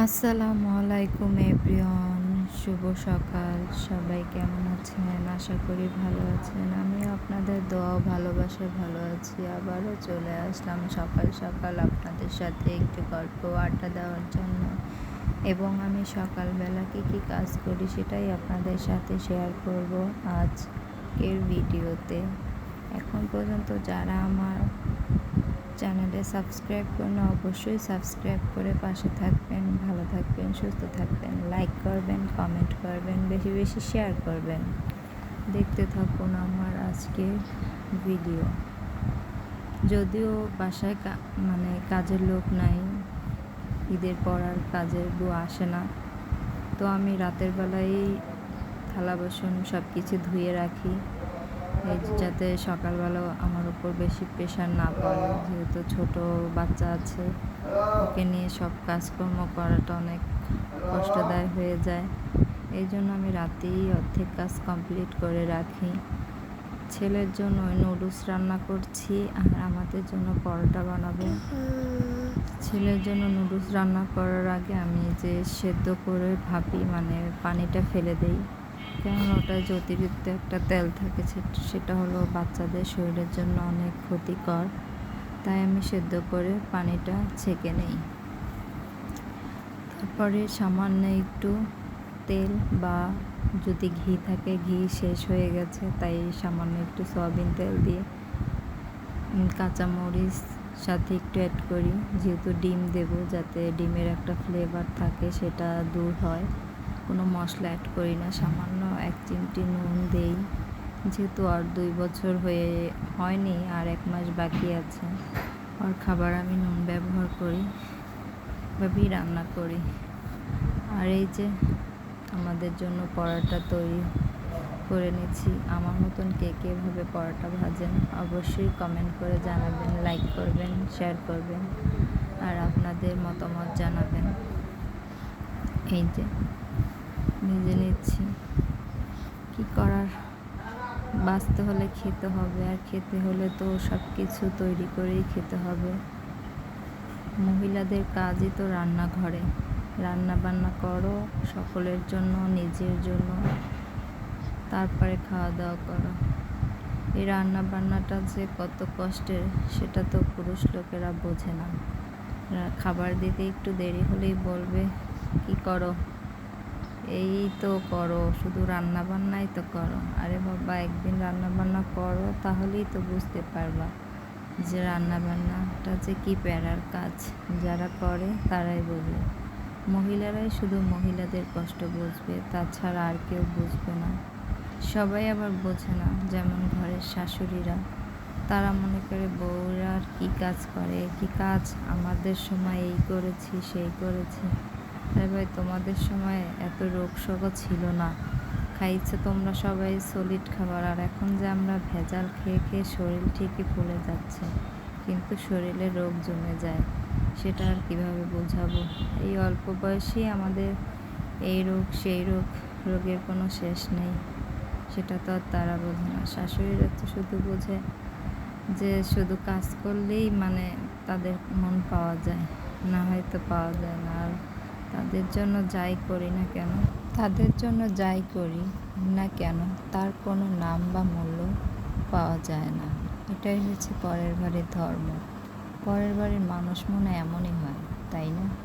আসসালামু আলাইকুম, এভরিওয়ান। শুভ সকাল। সবাই কেমন আছেন? আশা করি ভালো আছেন। আমি আপনাদের দোয়া ভালোবাসে ভালো আছি। আবারও চলে আসলাম সকাল সকাল আপনাদের সাথে একটু গল্প আড্ডা দেওয়ার জন্য। এবং আমি সকালবেলা কী কী কাজ করি সেটাই আপনাদের সাথে শেয়ার করব আজকের ভিডিওতে। এখন পর্যন্ত যারা আমার চ্যানেলে সাবস্ক্রাইব করুন অবশ্যই সাবস্ক্রাইব করে পাশে থাকবেন, ভালো থাকবেন, সুস্থ থাকবেন লাইক করবেন কমেন্ট করবেন, বেশি বেশি শেয়ার করবেন। দেখতে থাকুন আমার আজকে ভিডিও যদিও বাসায় মানে কাজের লোক নাই, ঈদের পর আর কাজের বউ আসে না, তো আমি রাতের বেলায় থালা বাসন সব কিছু ধুয়ে রাখি। যাতে সকালবেলাও আমার উপর বেশি প্রেশার না পড়ে, যেহেতু ছোট বাচ্চা আছে, ওকে নিয়ে সব কাজকর্ম করাটা অনেক কষ্টদায়ক হয়ে যায়। এই জন্য আমি রাতেই অর্ধেক কাজ কমপ্লিট করে রাখি। ছেলের জন্য ওই নুডলস রান্না করছি, আর আমাদের জন্য পরোটা বানাবো। ছেলের জন্য নুডলস রান্না করার আগে আমি যে সেদ্ধ করে ভাবি মানে পানিটা ফেলে দেই। কেমন ওটা যে অতিরিক্ত একটা তেল থাকে, সেটা হলো বাচ্চাদের শরীরের জন্য অনেক ক্ষতিকর। তাই আমি সেদ্ধ করে পানিটা ছেঁকে নেই। তারপরে সামান্য একটু তেল বা যদি ঘি থাকে, ঘি শেষ হয়ে গেছে, তাই সামান্য একটু সয়াবিন তেল দিয়ে কাঁচামরিচ সাথে একটু অ্যাড করি। যেহেতু ডিম দেব, যাতে ডিমের একটা ফ্লেভার থাকে, সেটা দূর হয়। কোনো মশলা অ্যাড করি না। সামান্য এক চিমটি নুন দেই। যেহেতু আর দুই বছর হয়ে, হয়নি, আর এক মাস বাকি আছে। আর খাবার আমি নুন ব্যবহার করি ভাবেই রান্না করি। আর এই যে আমাদের জন্য পরোটা তৈরি করে নিচ্ছি। আমার মতন কে কে ভাবে পরোটা ভাজেন, অবশ্যই কমেন্ট করে জানাবেন লাইক করবেন শেয়ার করবেন, আর আপনাদের মতামত জানাবেন। এই যে। নিজে নিচ্ছি। কি করার? বাঁচতে হলে খেতে হবে, আর খেতে হলে তো সব কিছু তৈরি করেই খেতে হবে। মহিলাদের কাজই তো রান্নাঘরে। রান্না বান্না করো সকলের জন্য, নিজের জন্য। তারপরে খাওয়া দাওয়া করো। এই রান্না বান্নাটা যে কত কষ্টের, সেটা তো পুরুষ লোকেরা বোঝে না। খাবার দিতে একটু দেরি হলেই বলবে, কি করো? এই তো করো, শুধু রান্না বান্নাই তো করো। আরে বাবা, একদিন রান্না বান্না করো, তাহলেই তো বুঝতে পারবা যে রান্না বান্নাটা যে কী প্যারার কাজ। যারা করে, তারাই বোঝে। মহিলারাই শুধু মহিলাদের কষ্ট বুঝবে, তাছাড়া আর কেউ বুঝবে না। সবাই আবার বোঝে না, যেমন ঘরের শাশুড়িরা। তারা মনে করে, বউরা আর কী কাজ করে, কী কাজ? আমাদের সময় এই করেছি, সেই করেছি। তাই ভাই, তোমাদের সময় এত রোগ শোকও ছিল না। খাইছে তোমরা সবাই সলিড খাবার, আর এখন যে আমরা ভেজাল খেয়ে খেয়ে শরীর ঠিকই ফুলে যাচ্ছে, কিন্তু শরীরে রোগ জমে যায়, সেটা আর কীভাবে বোঝাবো? এই অল্প বয়সেই আমাদের এই রোগ, সেই রোগ, রোগের কোনো শেষ নেই, সেটা তো আর তারা বোঝে না। শাশুড়িরা তো শুধু বোঝে যে শুধু কাজ করলেই মানে তাদের মন পাওয়া যায়, না হয়তো পাওয়া যায় না। তাদের জন্য যাই করি না কেন? তাদের জন্য যাই করি না কেন? তার কোনো নাম বা মূল্য পাওয়া যায় না। এটাই হচ্ছে পরের বাড়ির ধর্ম। পরের বাড়ির মানুষ মনে এমনই হয়, তাই না?